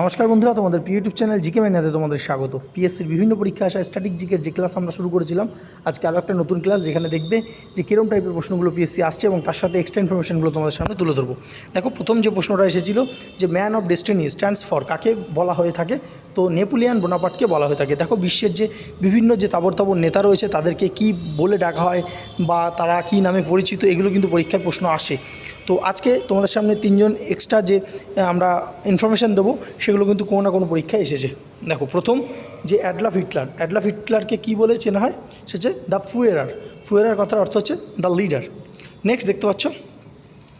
নমস্কার বন্ধুরা, তোমাদের ইউটিউব চ্যানেল জিকে ম্যানাতে তোমাদের স্বাগত। পিএসসির বিভিন্ন পরীক্ষা আসা স্ট্যাটিক জিকের যে ক্লাস আমরা শুরু করেছিলাম, আজকে আরও একটা নতুন ক্লাস যেখানে দেখবে যে কিরম টাইপের প্রশ্নগুলো পিএসসি আসছে এবং তার সাথে এক্সট্রা ইনফরমেশনগুলো তোমাদের সামনে তুলে ধরবো। দেখো, প্রথম যে প্রশ্নটা এসেছিল যে man of destiny stands for কাকে বলা হয়ে থাকে? তো নেপোলিয়ান বোনাপাটকে বলা হয়ে থাকে। দেখো, বিশ্বের যে বিভিন্ন যে তাবর তাবর নেতা রয়েছে, তাদেরকে কি বলে ডাকা হয় বা তারা কি নামে পরিচিত, এগুলো কিন্তু পরীক্ষায় প্রশ্ন আসে। তো আজকে তোমাদের সামনে তিনজন এক্সট্রা যে আমরা ইনফরমেশান দেবো সেগুলো কিন্তু কোনো না কোনো পরীক্ষায় এসেছে। দেখো প্রথম যে অ্যাডলাফ হিটলার অ্যাডলাফ হিটলারকে কী বলে চেনা হয়? সে হচ্ছে দ্য ফুয়েরার। ফুয়েরার কথার অর্থ হচ্ছে দ্য লিডার। নেক্সট দেখতে পাচ্ছ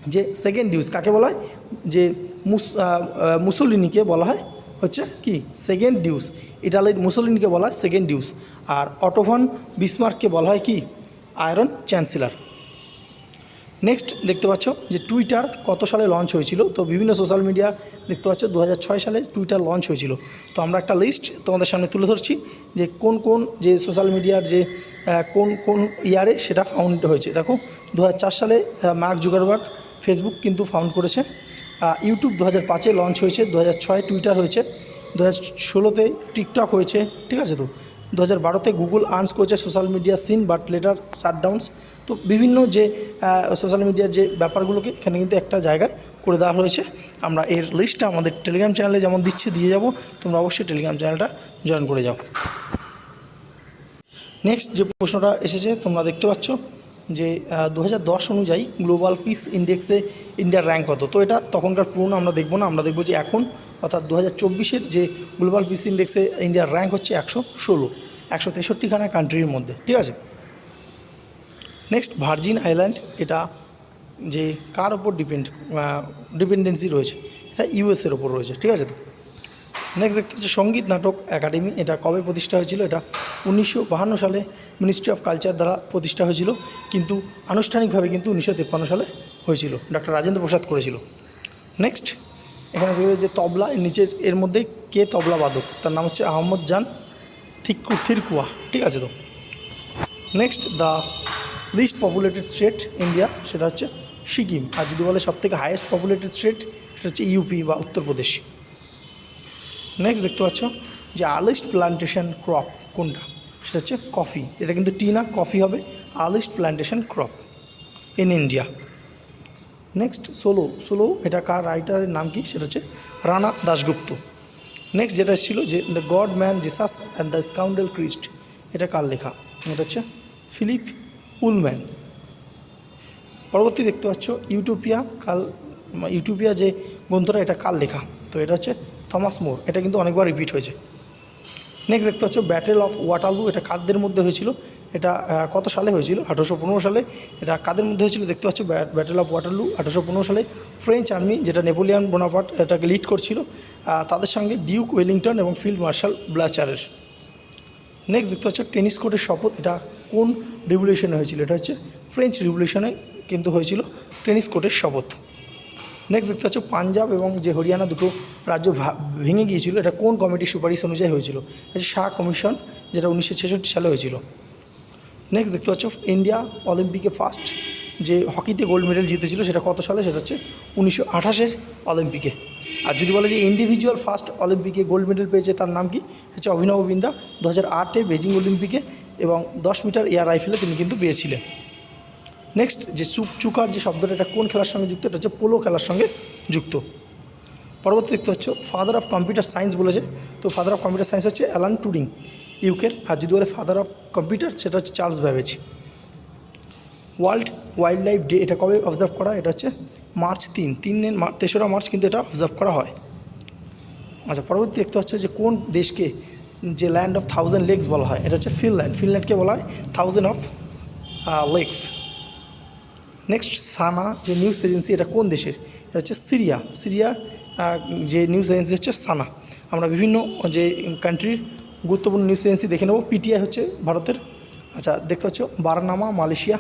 যে সেকেন্ড ডিউস কাকে বলা হয়? যে মুস আহ, বলা হয় হচ্ছে কি? সেকেন্ড ডিউস ইটালির মুসোলিনিকে বলা হয় সেকেন্ড ডিউস আর অটোভন বিসমার্ককে বলা হয় কি? আয়রন চ্যান্সেলার নেক্সট দেখতে পাচ্ছ যে টুইটার কত সালে লঞ্চ হয়েছিল? তো বিভিন্ন সোশ্যাল মিডিয়া দেখতে পাচ্ছ দু হাজার ছয় সালে টুইটার লঞ্চ হয়েছিল। তো আমরা একটা লিস্ট তোমাদের সামনে তুলে ধরছি যে কোন কোন যে সোশ্যাল মিডিয়ার যে কোন কোন ইয়ারে সেটা ফাউন্ড হয়েছে। দেখো দু হাজার চার সালে মার্ক জুগারবার্গ ফেসবুক কিন্তু ফাউন্ড করেছে। ইউটিউব দু হাজার পাঁচে লঞ্চ হয়েছে দু হাজার ছয় টুইটার হয়েছে দু হাজার ষোলোতে টিকটক হয়েছে, ঠিক আছে তো? দু হাজার বারোতে গুগল আর্নস করেছে social media scene but later shutdowns তো বিভিন্ন যে সোশ্যাল মিডিয়ার যে ব্যাপারগুলোকে এখানে কিন্তু একটা জায়গায় করে দেওয়া হয়েছে। আমরা এর লিস্টটা আমাদের টেলিগ্রাম চ্যানেলে যেমন দিচ্ছি, দিয়ে যাব। তোমরা অবশ্যই টেলিগ্রাম চ্যানেলটা জয়েন করে যাও। নেক্সট যে প্রশ্নটা এসেছে, তোমরা দেখতে পাচ্ছ। যে দু হাজার দশ অনুযায়ী গ্লোবাল পিস ইন্ডেক্সে ইন্ডিয়ার র্যাঙ্ক কত? তো এটা তখনকার পুরনো, আমরা দেখব না, আমরা দেখব যে এখন, অর্থাৎ দু হাজার যে গ্লোবাল পিস ইন্ডেক্সে ইন্ডিয়ার র্যাঙ্ক হচ্ছে একশো ষোলো, একশো তেষট্টিখানা কান্ট্রির মধ্যে, ঠিক আছে? নেক্সট ভার্জিন আইল্যান্ড এটা যে কার ওপর ডিপেন্ড ডিপেন্ডেন্সি রয়েছে? এটা ইউএসের ওপর রয়েছে, ঠিক আছে তো? নেক্সট দেখতে হচ্ছে সংগীত নাটক একাডেমি। এটা কবে প্রতিষ্ঠা হয়েছিল? এটা উনিশশো সালে মিনিস্ট্রি অফ কালচার দ্বারা প্রতিষ্ঠা হয়েছিল, কিন্তু আনুষ্ঠানিকভাবে কিন্তু উনিশশো তিপ্পান্ন সালে হয়েছিল। ডক্টর রাজেন্দ্র প্রসাদ করেছিল। নেক্সট এখানে দেখবে যে তবলা নিচের, এর মধ্যে কে তবলা বাদক? তার নাম হচ্ছে আহমদ জান থিকু থিরকুয়া। ঠিক আছে তো? Next the list populated state India সেটা হচ্ছে সিকিম। আর যদি বলে সব থেকে হায়েস্ট পপুলেটেড স্টেট সেটা হচ্ছে ইউপি বা উত্তরপ্রদেশ। নেক্সট দেখতে পাচ্ছ যে আর্লিস্ট প্লান্টেশন ক্রপ কোনটা? সেটা হচ্ছে কফি। এটা কিন্তু টি না, কফি হবে। Earliest plantation crop in India. Next solo. Solo, এটা কার রাইটারের নাম কি? সেটা হচ্ছে রানা দাশগুপ্ত। নেক্সট যেটা এসেছিল যে the god man Jesus and the scoundrel Christ এটা কার লেখা? এটা হচ্ছে ফিলিপ উলম্যান। পরবর্তী দেখতে পাচ্ছ ইউটোপিয়া কাল ইউটোপিয়া যে গ্রন্থটা, এটা কার লেখা? তো এটা হচ্ছে থমাস মোর, এটা কিন্তু অনেকবার রিপিট হয়েছে। নেক্সট দেখতে পাচ্ছ ব্যাটেল অফ ওয়াটারলু এটা কাদের মধ্যে হয়েছিল? এটা কত সালে হয়েছিল? আঠারোশো পনেরো সালে। এটা কাদের মধ্যে হয়েছিল? দেখতে পাচ্ছ ব্যাটেল অফ ওয়াটারলু আঠারোশো পনেরো সালে। ফ্রেঞ্চ আর্মি যেটা নেপোলিয়ান বোনাপার্ট এটাকে লিড করছিল তাদের সঙ্গে ডিউক ওয়েলিংটন এবং ফিল্ড মার্শাল ব্লাচারের নেক্সট দেখতে পাচ্ছ টেনিস কোর্টের শপথ, এটা কোন রিভলিউশনে হয়েছিল? এটা হচ্ছে ফ্রেঞ্চ রিভলিউশনে কিন্তু হয়েছিল টেনিস কোর্টের শপথ। নেক্সট দেখতে পাচ্ছ পাঞ্জাব এবং যে হরিয়ানা দুটো রাজ্য ভেঙে গিয়েছিল, এটা কোন কমিটির সুপারিশ অনুযায়ী হয়েছিল? শাহ কমিশন, যেটা উনিশশো ছেষট্টি সালে হয়েছিল। নেক্সট দেখতে পাচ্ছ ইন্ডিয়া অলিম্পিকে ফার্স্ট যে হকিতে গোল্ড মেডেল জিতেছিল, সেটা কত সালে? সেটা হচ্ছে উনিশশো আঠাশের অলিম্পিকে। আর যদি বলে যে ইন্ডিভিজুয়াল ফার্স্ট অলিম্পিকে গোল্ড মেডেল পেয়েছে, তার নাম কি? হচ্ছে অভিনব বিন্দ্রা। দু হাজার আটে বেজিং অলিম্পিকে এবং দশ মিটার এয়ার রাইফেলে তিনি কিন্তু পেয়েছিলেন। নেক্সট যে চুক চুকার যে শব্দটা, এটা কোন খেলার সঙ্গে যুক্ত? এটা হচ্ছে পোলো খেলার সঙ্গে যুক্ত। পরবর্তী দেখতে হচ্ছে ফাদার অফ কম্পিউটার সায়েন্স বলেছে। তো ফাদার অফ কম্পিউটার সায়েন্স হচ্ছে অ্যালান টুরিং ইউকের। আর যদি বলে ফাদার অফ কম্পিউটার সেটা হচ্ছে Charles Babbage. World wildlife day, এটা কবে অবজার্ভ করা এটা হচ্ছে মার্চ তিন। তিন তেসরা মার্চ কিন্তু এটা অবজার্ভ করা হয়। আচ্ছা পরবর্তী দেখতে হচ্ছে যে কোন দেশকে যে ল্যান্ড অফ থাউজেন্ড লেকস বলা হয়? এটা হচ্ছে ফিনল্যান্ড। ফিনল্যান্ডকে বলা হয় thousand of lakes next SANA যে নিউজ এজেন্সি এটা কোন দেশের? এটা হচ্ছে সিরিয়া। সিরিয়ার যে নিউজ এজেন্সি হচ্ছে সানা আমরা বিভিন্ন, যে কান্ট্রির গুরুত্বপূর্ণ নিউজ এজেন্সি দেখে নেব। পিটিআই হচ্ছে ভারতের। আচ্ছা দেখতে পাচ্ছ, বারানামা, মালয়েশিয়া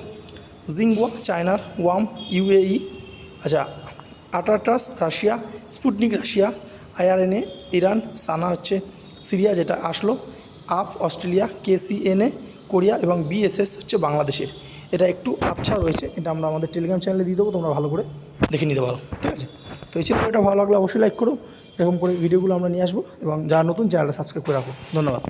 জিঙ্গুয়া চায়নার ওয়াম ইউএই আচ্ছা আটাটাস, Russia, Sputnik Russia IRNA Iran SANA হচ্ছে সিরিয়া, যেটা আসলো। আপ, অস্ট্রেলিয়া কেসিএনএ কোরিয়া এবং বিএসএস হচ্ছে বাংলাদেশের। এটা একটু আচ্ছা রয়েছে, এটা আমরা আমাদের টেলিগ্রাম চ্যানেলে দিয়ে দেবো, তোমরা ভালো করে দেখে নিতে পারো, ঠিক আছে? তো এই ছিল এটা ভালো লাগলে অবশ্যই লাইক করো, এরকম করে ভিডিওগুলো আমরা নিয়ে আসব, এবং যারা নতুন, চ্যানেলটা সাবস্ক্রাইব করে রাখো। ধন্যবাদ।